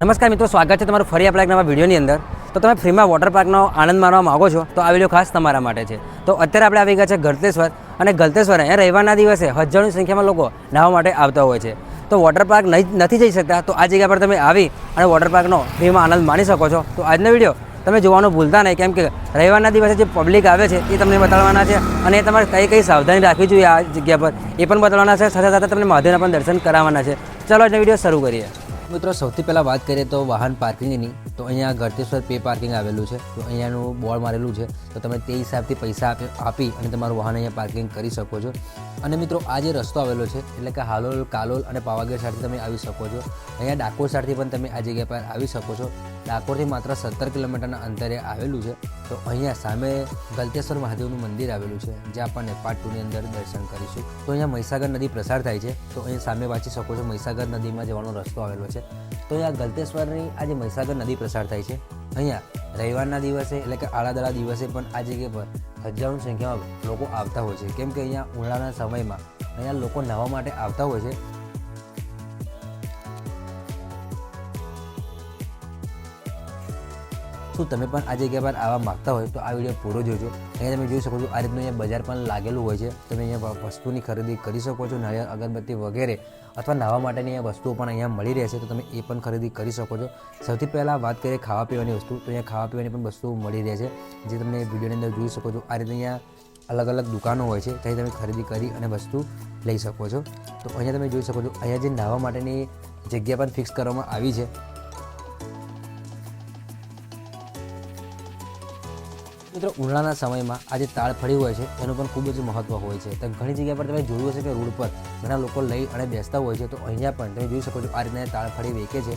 નમસ્કાર મિત્રો, સ્વાગત છે તમારું ફરી આપણા એક નવા વિડીયોની અંદર. તો તમે ફ્રીમાં વોટર પાર્કનો આનંદ માણવા માગો છો, તો આ વીડિયો ખાસ તમારા માટે છે. તો અત્યારે આપણે આવી ગયા છે ગળતેશ્વર, અને ગળતેશ્વર અહીંયા રહેવાના દિવસે હજારોની સંખ્યામાં લોકો નાહવા માટે આવતા હોય છે. તો વોટર પાર્ક નથી જઈ શકતા, તો આ જગ્યા પર તમે આવી અને વોટર પાર્કનો ફ્રીમાં આનંદ માણી શકો છો. તો આજનો વીડિયો તમે જોવાનું ભૂલતા નહીં, કેમ કે રવિવારના દિવસે જે પબ્લિક આવે છે, એ તમને બતાવવાના છે, અને તમારે કઈ કઈ સાવધાની રાખવી જોઈએ આ જગ્યા પર, એ પણ બતાવવાના છે. સાથે સાથે તમને મહાદેવના પણ દર્શન કરાવવાના છે. ચાલો આજનો વીડિયો શરૂ કરીએ. મિત્રો, સૌથી પહેલાં વાત કરીએ તો વાહન પાર્કિંગની. તો અહીંયા ગળતેશ્વર પે પાર્કિંગ આવેલું છે. તો અહીંયાનું બોર્ડ મારેલું છે. તો તમે તે હિસાબથી પૈસા આપી અને તમારું વાહન અહીંયા પાર્કિંગ કરી શકો છો. અને મિત્રો, આ જે રસ્તો આવેલો છે, એટલે કે હાલોલ, કાલોલ અને પાવાગઢ સાઈડથી તમે આવી શકો છો. અહીંયા ડાકોર સાઈડથી પણ તમે આ જગ્યા પર આવી શકો છો. ડાકોરથી માત્ર સત્તર કિલોમીટરના અંતરે આવેલું છે. તો અહીંયા સામે ગલતેશ્વર મહાદેવનું મંદિર આવેલું છે જે આપણને પાર્ટ ટુની અંદર દર્શન કરીશું. તો અહીંયા મહીસાગર નદી પ્રસાર થાય છે. તો અહીં સામે વાંચી શકો છો, મહીસાગર નદીમાં જવાનો રસ્તો આવેલો છે. તો અહીંયા ગલતેશ્વરની આજે મહીસાગર નદી પ્રસાર થાય છે, અહીંયા રવિવારના દિવસે એટલે કે આળાદળા દિવસે પણ આ જગ્યા પર હજારોની સંખ્યામાં લોકો આવતા હોય છે. કેમ કે અહીંયા ઉનાળાના સમયમાં અહીંયા લોકો નાહવા માટે આવતા હોય છે. શું તમે પણ આ જગ્યા પર આવવા માગતા હોય તો આ વીડિયો પૂરો જોજો. અહીંયા તમે જોઈ શકો છો, આ રીતનું અહીંયા બજાર પણ લાગેલું હોય છે. તમે અહીંયા વસ્તુની ખરીદી કરી શકો છો નાળિયેર અગરબત્તી વગેરે, અથવા નાહવા માટેની અહીંયા વસ્તુઓ પણ અહીંયા મળી રહેશે તો તમે એ પણ ખરીદી કરી શકો છો. સૌથી પહેલાં વાત કરીએ ખાવા પીવાની વસ્તુ, તો અહીંયા ખાવા પીવાની પણ વસ્તુઓ મળી રહે છે. જે તમે વિડીયોની અંદર જોઈ શકો છો, આ રીતે અહીંયા અલગ અલગ દુકાનો હોય છે ત્યાં તમે ખરીદી કરી અને વસ્તુ લઈ શકો છો. તો અહીંયા તમે જોઈ શકો છો, અહીંયા જે નાહવા માટેની જગ્યા પણ ફિક્સ કરવામાં આવી છે મિત્રો, ઉનાળાના સમયમાં આ જે તાળફળી હોય છે, એનું પણ ખૂબ જ મહત્ત્વ હોય છે. તો ઘણી જગ્યા પર તમે જોયું હશે કે રોડ પર ઘણા લોકો લઈ અને બેસતા હોય છે, તો અહીંયા પણ તમે જોઈ શકો છો આ રીતના તાળફળી વેચે છે.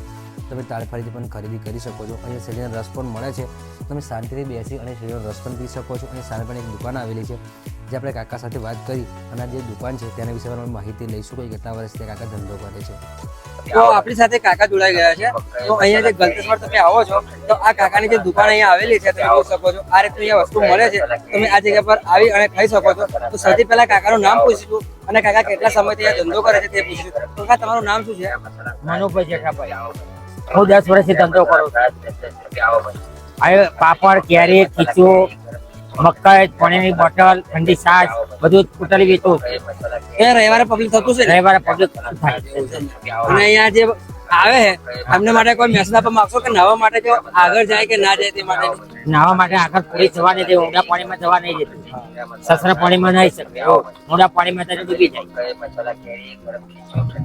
તમે તાળફળીથી પણ ખરીદી કરી શકો છો. અહીંયા શેરડીનો રસ પણ મળે છે. તમે શાંતિથી બેસી અને શેરડીનો રસ પણ પી શકો છો. અને સામે પણ એક દુકાન આવેલી છે, જે આપણે કાકા સાથે વાત કરી અને જે દુકાન છે, તેના વિશે પણ માહિતી લઈશું. કે કેટલા વર્ષથી કાકા ધંધો કરે છે. તો આપણી સાથે કાકા જોડાઈ ગયા છે. તો અહીંયા જે ગલતેશ્વર તમે આવો છો તો આ કાકાની જે દુકાન અહીંયા આવેલી છે તમે જોઈ શકો છો. આ રીતની અહીંયા વસ્તુ મળે છે. તમે આ જગ્યા પર આવી અને ખાઈ શકો છો. તો સૌથી પહેલા કાકાનું નામ પૂછીશું અને કાકા કેટલા સમયથી અહીંયા ધંધો કરે છે તે પૂછીશું. તો કાકા તમારું નામ શું છે? મનુભાઈ જેઠાભાઈ. હું દસ વર્ષથી ધંધો કરું છું. પાપડ કેરી ખીચું મકાઈ પાણીની બોટલ ઠંડી છાશ બધું ટોટલી વેચું એ રવિવારે પબ્લિક થતું છે રવિવારે પબ્લિક થાય અને અહીંયા જે આવે છે એમને માટે કોઈ મેસેજ આપવા માંગશો કે નાવા માટે જો આગળ જાય કે ના જાય તે માટે? નાવા માટે આગળ પૂરી જવા નહીં દેવું. ઊંડા પાણીમાં જવા નહીં દેતું. સસરા પાણીમાં નહીં શકે. ઊંડા પાણીમાં તો ડૂબી જાય.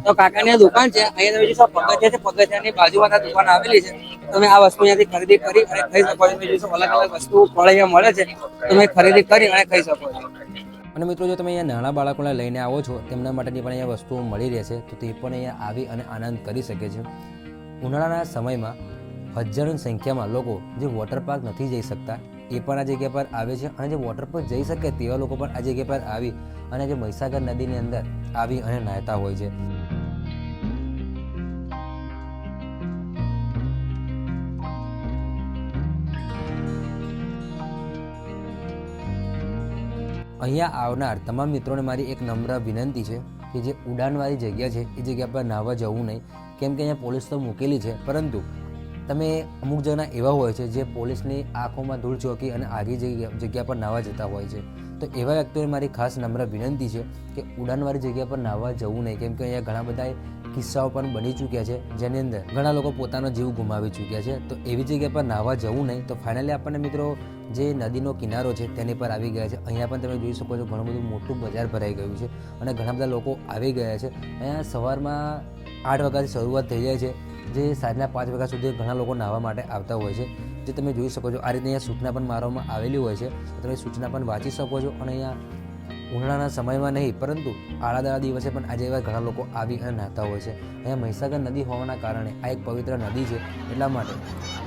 તો કાકાની દુકાન છે અહીંયા તમે જોશો પગથિયા છે પગથિયાની બાજુમાં આ દુકાન આવેલી છે. તમે આ વસ્તુ અહીંયાથી ખરીદી કરી અને ખાઈ શકો છો. તમે જોશો અલગ અલગ વસ્તુ ફળ અહીંયા મળે છે. તમે ખરીદી કરી અને ખાઈ શકો છો. અને મિત્રો, જો તમે અહીંયા નાના બાળકોને લઈને આવો છો, તેમના માટેની પણ અહીંયા વસ્તુઓ મળી રહેશે તો તે પણ અહીંયા આવી અને આનંદ કરી શકે છે. ઉનાળાના સમયમાં હજારોની સંખ્યામાં લોકો જે વોટર પાર્ક નથી જઈ શકતા, એ પણ આ જગ્યા પર આવે છે અને જે વોટર પાર્ક જઈ શકે તેવા લોકો પણ આ જગ્યા પર આવી અને જે મહીસાગર નદીની અંદર આવી અને નહાતા હોય છે. અહીંયા આવનાર તમામ મિત્રોને મારી એક નમ્ર વિનંતી છે કે જે ઉડાનવાળી જગ્યા છે, એ જગ્યા પર નાહવા જવું નહીં. કેમ કે અહીંયા પોલીસ તો મૂકેલી છે, પરંતુ તમે અમુક જણા એવા હોય છે જે પોલીસની આંખોમાં ધૂળ ચોકી અને આગી જગ્યા પર નાહવા જતા હોય છે. તો એવા વ્યક્તિઓને મારી ખાસ નમ્ર વિનંતી છે કે ઉડાનવાળી જગ્યા પર નાહવા જવું નહીં. કેમ કે અહીંયા ઘણા બધા કિસ્સાઓ પણ બની ચૂક્યા છે, જેની અંદર ઘણા લોકો પોતાનો જીવ ગુમાવી ચૂક્યા છે. તો એવી જગ્યા પર નાહવા જવું નહીં, તો ફાઇનલી આપણને મિત્રો જે નદીનો કિનારો છે, તેની પર આવી ગયા છે. અહીંયા પણ તમે જોઈ શકો છો, ઘણું બધું મોટું બજાર ભરાઈ ગયું છે અને ઘણા બધા લોકો આવી ગયા છે. અહીંયા સવારમાં આઠ વાગ્યાથી શરૂઆત થઈ જાય છે, જે સાંજના પાંચ વાગ્યા સુધી ઘણા લોકો નાહવા માટે આવતા હોય છે. જે તમે જોઈ શકો છો, આ રીતે અહીંયા સૂચના પણ મારવામાં આવેલી હોય છે. તમે સૂચના પણ વાંચી શકો છો અને અહીંયા ઉનાળાના સમયમાં નહીં, પરંતુ આળાદાળા દિવસે પણ આજે એવા ઘણા લોકો આવી અને નહાતા હોય છે. અહીંયા મહીસાગર નદી હોવાના કારણે આ એક પવિત્ર નદી છે, એટલા માટે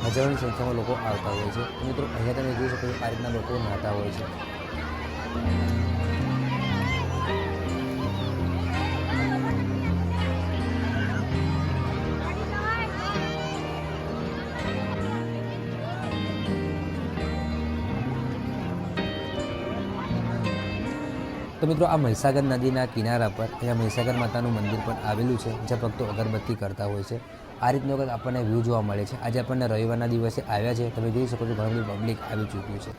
હજારોની સંખ્યામાં લોકો આવતા હોય છે. મિત્રો, અહીંયા તમે જોઈ શકો છો આ રીતના લોકો નહાતા હોય છે. તો મિત્રો આ મહીસાગર નદીના કિનારા પર અહીંયા મહીસાગર માતાનું મંદિર પણ આવેલું છે, જ્યાં ભક્તો અગરબત્તી કરતા હોય છે. આ રીતનો વખત આપણને વ્યૂ જોવા મળે છે. આજે આપણને રવિવારના દિવસે આવ્યા છે. તમે જોઈ શકો છો ઘણું બધું પબ્લિક આવી ચૂક્યું છે.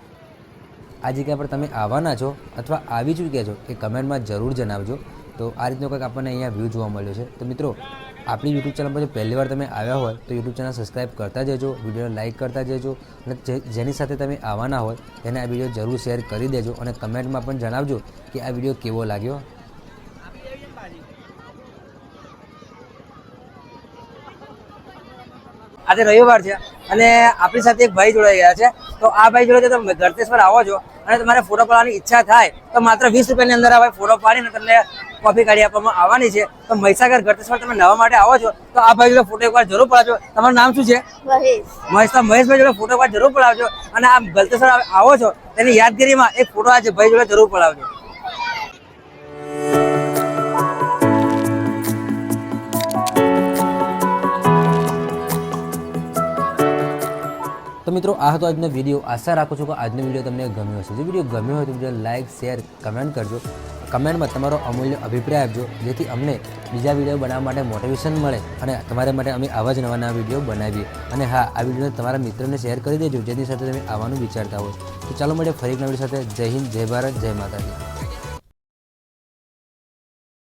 આ જગ્યા પર તમે આવવાના છો અથવા આવી ચૂક્યા છો એ કમેન્ટમાં જરૂર જણાવજો. તો આ રીતનો કંઈક આપણને અહીંયા વ્યૂ જોવા મળ્યો છે. તો મિત્રો આપણી યુટ્યુબ ચેનલ પર જો પહેલી વાર તમે આવ્યા હોય તો યુટ્યુબ ચેનલ સબસ્ક્રાઈબ કરતા જજો વિડીયોને લાઇક કરતા જજો અને જેની સાથે તમે આવવાના હોય તેને આ વીડિયો જરૂર શેર કરી દેજો અને કમેન્ટમાં પણ જણાવજો કે આ વીડિયો કેવો લાગ્યો. આજે રવિવાર છે અને આપણી સાથે એક ભાઈ જોડાઈ ગયા છે. તો આ ભાઈ જોડે તમે ગળતેશ્વર આવો છો અને તમારે ફોટો પાડવાની ઈચ્છા થાય તો માત્ર વીસ રૂપિયાની અંદર આ ભાઈ ફોટો પાડીને તમને કોફી કાઢી આપવામાં આવવાની છે. તો મહીસાગર ગળતેશ્વર તમે નવા માટે આવો છો તો આ ભાઈ જોડે ફોટો એકવાર જરૂર પડાવજો. તમારું નામ શું છે? મહેશ. મહેશ મહેશભાઈ જોડે ફોટો એકવાર જરૂર પડાવજો અને આ ગળતેશ્વર આવો છો તેની યાદગીરીમાં એક ફોટો આજે ભાઈ જોડે જરૂર પડાવજો. તો મિત્રો, આ હતો આજનો વીડિયો આશા રાખું છું કે આજનો વીડિયો તમને ગમ્યો હશે. જો વીડિયો ગમ્યો હોય તો વીડિયો લાઇક શેર કમેન્ટ કરજો. કમેન્ટમાં તમારો અમૂલ્ય અભિપ્રાય આપજો, જેથી અમને બીજા વીડિયો બનાવવા માટે મોટિવેશન મળે અને તમારા માટે અમે આવા જ નવા નવા વીડિયો બનાવીએ. અને હા, આ વિડીયોને તમારા મિત્રોને શેર કરી દેજો, જેની સાથે તમે આવવાનું વિચારતા હોય તો ચાલો મળીએ ફરી એક નવી સાથે. જય હિન્દ, જય ભારત, જય માતાજી.